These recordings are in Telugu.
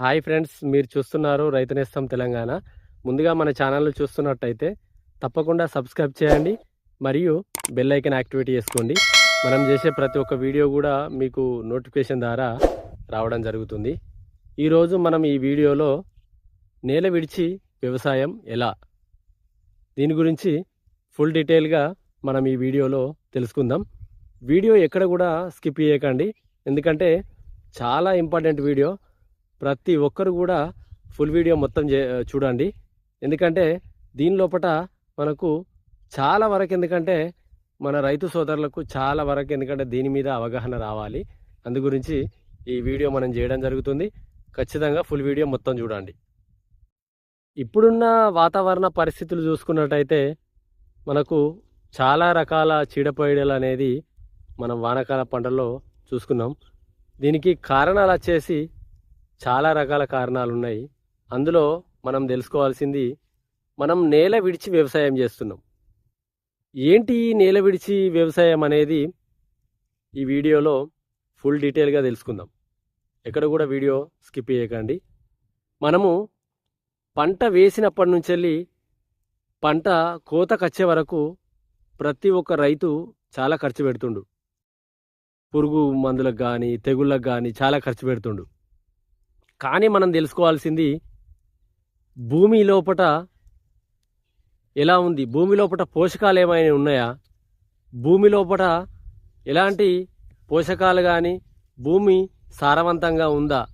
హాయ్ ఫ్రెండ్స్ మీరు చూస్తున్నారు రైతు నేస్తం తెలంగాణ. ముందుగా మన ఛానల్ చూస్తున్నట్టయితే తప్పకుండా సబ్స్క్రైబ్ చేయండి మరియు బెల్ ఐకన్ యాక్టివేట్ చేసుకోండి. మనం చేసే ప్రతి ఒక్క వీడియో కూడా మీకు నోటిఫికేషన్ ద్వారా రావడం జరుగుతుంది. ఈరోజు మనం ఈ వీడియోలో నేల విడిచి వ్యవసాయం ఎలా? దీని గురించి ఫుల్ డీటెయిల్గా మనం ఈ వీడియోలో తెలుసుకుందాం. వీడియో ఎక్కడ కూడా స్కిప్ చేయకండి. ఎందుకంటే చాలా ఇంపార్టెంట్ వీడియో. ప్రతి ఒక్కరు కూడా ఫుల్ వీడియో మొత్తం చే చూడండి. ఎందుకంటే దీని లోపల మనకు చాలా వరకు ఎందుకంటే మన రైతు సోదరులకు చాలా వరకు ఎందుకంటే దీని మీద అవగాహన రావాలి. అందు గురించి ఈ వీడియో మనం చేయడం జరుగుతుంది. ఖచ్చితంగా ఫుల్ వీడియో మొత్తం చూడండి. ఇప్పుడున్న వాతావరణ పరిస్థితులు చూసుకున్నట్టయితే మనకు చాలా రకాల చీడపీడలు అనేది మనం వానాకాల పంటల్లో చూసుకున్నాం. దీనికి కారణాలు వచ్చేసి చాలా రకాల కారణాలు ఉన్నాయి అందులో మనం తెలుసుకోవాల్సింది మనం నేల విడిచి వ్యవసాయం చేస్తున్నాం. ఏంటి ఈ నేల విడిచి వ్యవసాయం అనేది? ఈ వీడియోలో ఫుల్ డీటెయిల్గా తెలుసుకుందాం. ఎక్కడ కూడా వీడియో స్కిప్ చేయకండి. మనము పంట వేసినప్పటి నుంచి వెళ్ళి పంట కోతకొచ్చే వరకు ప్రతి ఒక్క రైతు చాలా ఖర్చు పెడుతుండు. పురుగు మందులకు కానీ తెగుళ్ళకు కానీ చాలా ఖర్చు పెడుతుండు. కానీ మనం తెలుసుకోవాల్సింది భూమి లోపట ఎలా ఉంది? భూమి లోపట పోషకాలు ఏమైనా ఉన్నాయా? భూమి లోపట ఎలాంటి పోషకాలు కానీ భూమి సారవంతంగా ఉందా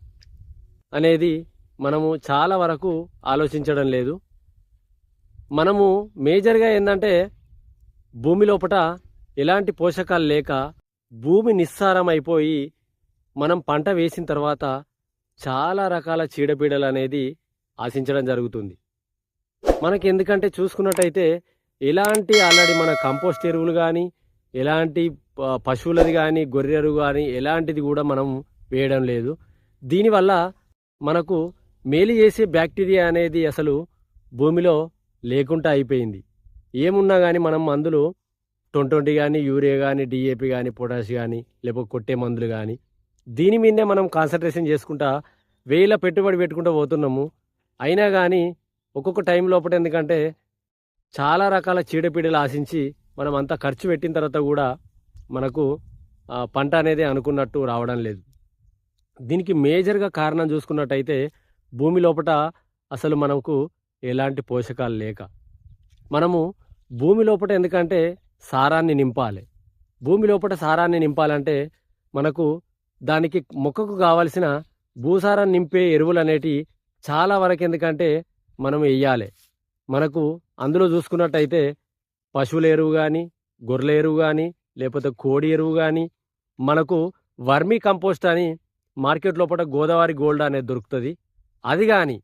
అనేది మనము చాలా వరకు ఆలోచించడం లేదు. మనము మేజర్గా ఏంటంటే భూమి లోపట ఎలాంటి పోషకాలు లేక భూమి నిస్సారం అయిపోయి మనం పంట వేసిన తర్వాత చాలా రకాల చీడపీడలు అనేది ఆశించడం జరుగుతుంది. మనకి ఎందుకంటే చూసుకున్నట్టయితే ఎలాంటి ఆల్రెడీ మన కంపోస్ట్ ఎరువులు కానీ ఎలాంటి పశువులది కానీ గొర్రె ఎరువు కానీ ఎలాంటిది కూడా మనం వేయడం లేదు. దీనివల్ల మనకు మేలు చేసే బ్యాక్టీరియా అనేది అసలు భూమిలో లేకుండా అయిపోయింది. ఏమున్నా కానీ మనం మందులు ట్వంటీ కానీ యూరియా కానీ డిఏపి కానీ పొటాష్ కానీ లేకపోతే కొట్టే మందులు కానీ దీని మీదే మనం కాన్సన్ట్రేషన్ చేసుకుంటా వేల పెట్టుబడి పెట్టుకుంటూ పోతున్నాము. అయినా కానీ ఒక్కొక్క టైం లోపల ఎందుకంటే చాలా రకాల చీడపీడలు ఆశించి మనం అంతా ఖర్చు పెట్టిన తర్వాత కూడా మనకు ఆ, పంట అనేది అనుకున్నట్టు రావడం లేదు. దీనికి మేజర్గా కారణం చూసుకున్నట్టయితే భూమి లోపల అసలు మనకు ఎలాంటి పోషకాలు లేక. మనము భూమి లోపల ఎందుకంటే సారాన్ని నింపాలి. భూమి లోపల సారాన్ని నింపాలంటే మనకు దానికి మొక్కకు కావలసిన భూసారం నింపే ఎరువులు అనేటి చాలా వరకు ఎందుకంటే మనం వెయ్యాలి మనకు అందులో చూసుకున్నట్టయితే పశువుల ఎరువు కానీ గొర్రెల ఎరువు కానీ లేకపోతే కోడి ఎరువు కానీ మనకు వర్మీ కంపోస్ట్ అని మార్కెట్ లోపల గోదావరి గోల్డ్ అనేది దొరుకుతుంది. అది కానీ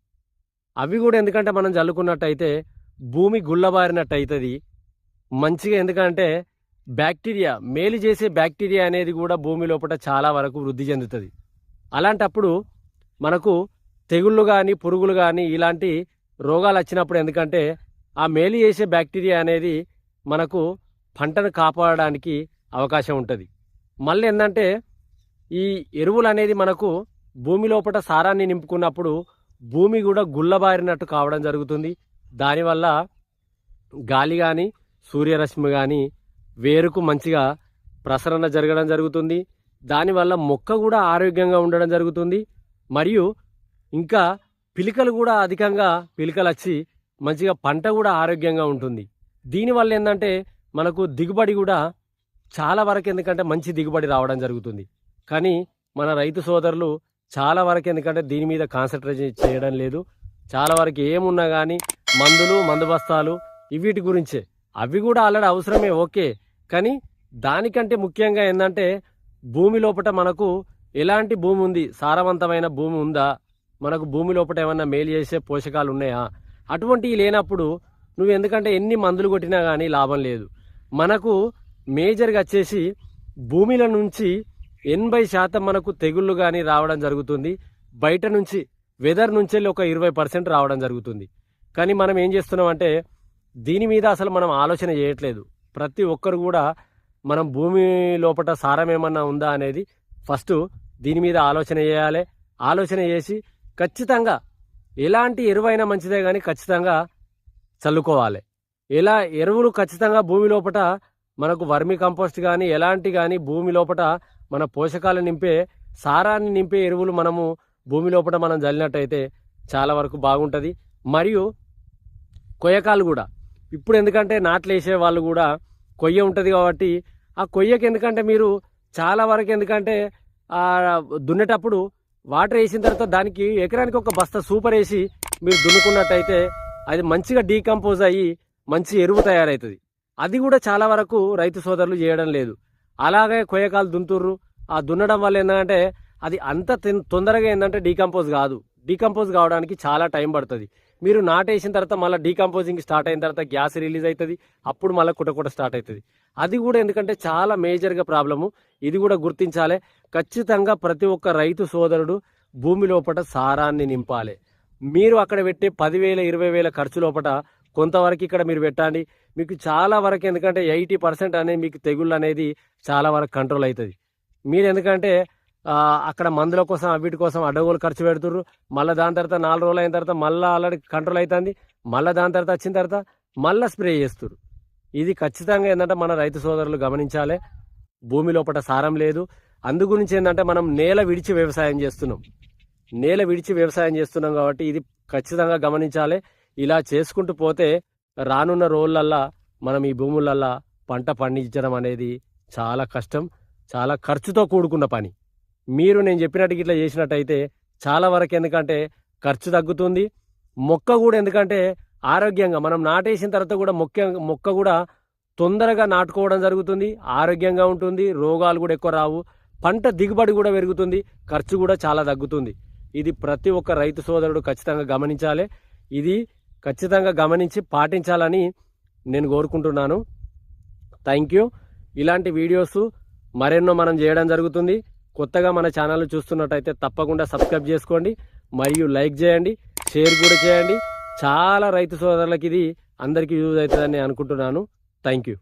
అవి కూడా ఎందుకంటే మనం చల్లుకున్నట్టయితే భూమి గుల్లబారినట్టు అవుతుంది మంచిగా ఎందుకంటే బ్యాక్టీరియా మేలు చేసే బ్యాక్టీరియా అనేది కూడా భూమి లోపల చాలా వరకు వృద్ధి చెందుతుంది. అలాంటప్పుడు మనకు తెగుళ్ళు కానీ పురుగులు కానీ ఇలాంటి రోగాలు వచ్చినప్పుడు ఎందుకంటే ఆ మేలు చేసే బ్యాక్టీరియా అనేది మనకు పంటను కాపాడడానికి అవకాశం ఉంటుంది. మళ్ళీ ఏంటంటే ఈ ఎరువులు అనేది మనకు భూమి లోపల సారాన్ని నింపుకున్నప్పుడు భూమి కూడా గుల్లబారినట్టు కావడం జరుగుతుంది. దానివల్ల గాలి కానీ సూర్యరశ్మి కానీ వేరుకు మంచిగా ప్రసరణ జరగడం జరుగుతుంది. దానివల్ల మొక్క కూడా ఆరోగ్యంగా ఉండడం జరుగుతుంది. మరియు ఇంకా పిలికలు కూడా అధికంగా పిలికలు వచ్చి మంచిగా పంట కూడా ఆరోగ్యంగా ఉంటుంది. దీనివల్ల ఏంటంటే మనకు దిగుబడి కూడా చాలా వరకు ఎందుకంటే మంచి దిగుబడి రావడం జరుగుతుంది. కానీ మన రైతు సోదరులు చాలా వరకు ఎందుకంటే దీని మీద కాన్సన్ట్రేట్ చేయడం లేదు. చాలా వరకు ఏమున్నా కానీ మందులు మందు బస్తాలు గురించే. అవి కూడా ఆల్రెడీ అవసరమే ఓకే. కానీ దానికంటే ముఖ్యంగా ఏంటంటే భూమి లోపల మనకు ఎలాంటి భూమి ఉంది? సారవంతమైన భూమి ఉందా? మనకు భూమి లోపల ఏమన్నా మేలు చేసే పోషకాలు ఉన్నాయా? అటువంటివి లేనప్పుడు నువ్వు ఎందుకంటే ఎన్ని మందులు కొట్టినా కానీ లాభం లేదు. మనకు మేజర్గా వచ్చేసి భూమిల నుంచి ఎనభై శాతం మనకు తెగుళ్ళు కానీ రావడం జరుగుతుంది. బయట నుంచి వెదర్ నుంచి ఒక ఇరవై పర్సెంట్ రావడం జరుగుతుంది. కానీ మనం ఏం చేస్తున్నాం అంటే దీని మీద అసలు మనం ఆలోచన చేయట్లేదు. ప్రతి ఒక్కరు కూడా మనం భూమి లోపల సారం ఏమన్నా ఉందా అనేది ఫస్ట్ దీని మీద ఆలోచన చేయాలి. ఆలోచన చేసి ఖచ్చితంగా ఎలాంటి ఎరువైనా మంచిదే కానీ ఖచ్చితంగా చల్లుకోవాలి. ఎలా ఎరువులు ఖచ్చితంగా భూమి లోపల మనకు వర్మి కంపోస్ట్ కానీ ఎలాంటి కానీ భూమి లోపట మన పోషకాలు నింపే సారాన్ని నింపే ఎరువులు మనము భూమి లోపల మనం చల్లినట్టయితే చాలా వరకు బాగుంటుంది. మరియు కొయ్యకాలు కూడా ఇప్పుడు ఎందుకంటే నాట్లు వేసే వాళ్ళు కూడా కొయ్య ఉంటుంది కాబట్టి ఆ కొయ్యకి ఎందుకంటే మీరు చాలా వరకు ఎందుకంటే దున్నేటప్పుడు వాటర్ వేసిన తర్వాత దానికి ఎకరానికి ఒక బస్తా సూపర్ వేసి మీరు దున్నుకున్నట్టయితే అది మంచిగా డీకంపోజ్ అయ్యి మంచి ఎరువు తయారవుతుంది అది కూడా చాలా వరకు రైతు సోదరులు చేయడం లేదు. అలాగే కొయ్యకాలు దున్తుర్రు ఆ దున్నడం వల్ల ఏంటంటే అది అంత తొందరగా ఏంటంటే డీకంపోజ్ కాదు. డీకంపోజ్ కావడానికి చాలా టైం పడుతుంది. మీరు నాటేసిన తర్వాత మళ్ళీ డీకంపోజింగ్ స్టార్ట్ అయిన తర్వాత గ్యాస్ రిలీజ్ అవుతుంది అప్పుడు మళ్ళీ కుటకుట స్టార్ట్ అవుతుంది అది కూడా ఎందుకంటే చాలా మేజర్గా ప్రాబ్లము ఇది కూడా గుర్తించాలి. ఖచ్చితంగా ప్రతి ఒక్క రైతు సోదరుడు భూమి లోపల సారాన్ని నింపాలి. మీరు అక్కడ పెట్టే పదివేల ఇరవై వేల ఖర్చు లోపల కొంతవరకు ఇక్కడ మీరు పెట్టండి. మీకు చాలా వరకు ఎందుకంటే ఎయిటీ పర్సెంట్ అనేది మీకు తెగుళ్ళు అనేది చాలా వరకు కంట్రోల్ అవుతుంది. మీరు ఎందుకంటే అక్కడ మందుల కోసం వీటి కోసం అడ్డగోలు ఖర్చు పెడుతుర్రు. మళ్ళీ దాని తర్వాత నాలుగు రోజులు అయిన తర్వాత మళ్ళీ ఆల్రెడీ కంట్రోల్ అవుతుంది మళ్ళీ దాని తర్వాత వచ్చిన తర్వాత మళ్ళీ స్ప్రే చేస్తుర్రు. ఇది ఖచ్చితంగా ఏంటంటే మన రైతు సోదరులు గమనించాలి. భూమి లోపల సారం లేదు. అందు గురించి ఏంటంటే మనం నేల విడిచి వ్యవసాయం చేస్తున్నాం. నేల విడిచి వ్యవసాయం చేస్తున్నాం కాబట్టి ఇది ఖచ్చితంగా గమనించాలి. ఇలా చేసుకుంటూ పోతే రానున్న రోజులల్లా మనం ఈ భూములల్లా పంట పండించడం అనేది చాలా కష్టం. చాలా ఖర్చుతో కూడుకున్న పని. మీరు నేను చెప్పినట్టు ఇట్లా చేసినట్టయితే చాలా వరకు ఎందుకంటే ఖర్చు తగ్గుతుంది. మొక్క కూడా ఎందుకంటే ఆరోగ్యంగా మనం నాటేసిన తర్వాత కూడా మొక్క మొక్క కూడా తొందరగా నాటుకోవడం జరుగుతుంది. ఆరోగ్యంగా ఉంటుంది. రోగాలు కూడా ఎక్కువ రావు. పంట దిగుబడి కూడా పెరుగుతుంది. ఖర్చు కూడా చాలా తగ్గుతుంది. ఇది ప్రతి ఒక్క రైతు సోదరుడు ఖచ్చితంగా గమనించాలి. ఇది ఖచ్చితంగా గమనించి పాటించాలని నేను కోరుకుంటున్నాను. Thank you. ఇలాంటి వీడియోస్ మరెన్నో మనం చేయడం జరుగుతుంది. కొత్తగా మన ఛానల్ చూస్తున్నట్టయితే తప్పకుండా సబ్స్క్రైబ్ చేసుకోండి మరియు లైక్ చేయండి షేర్ కూడా చేయండి. చాలా రైతు సోదరులకి ఇది అందరికీ యూజ్ అవుతుందని అనుకుంటున్నాను. Thank you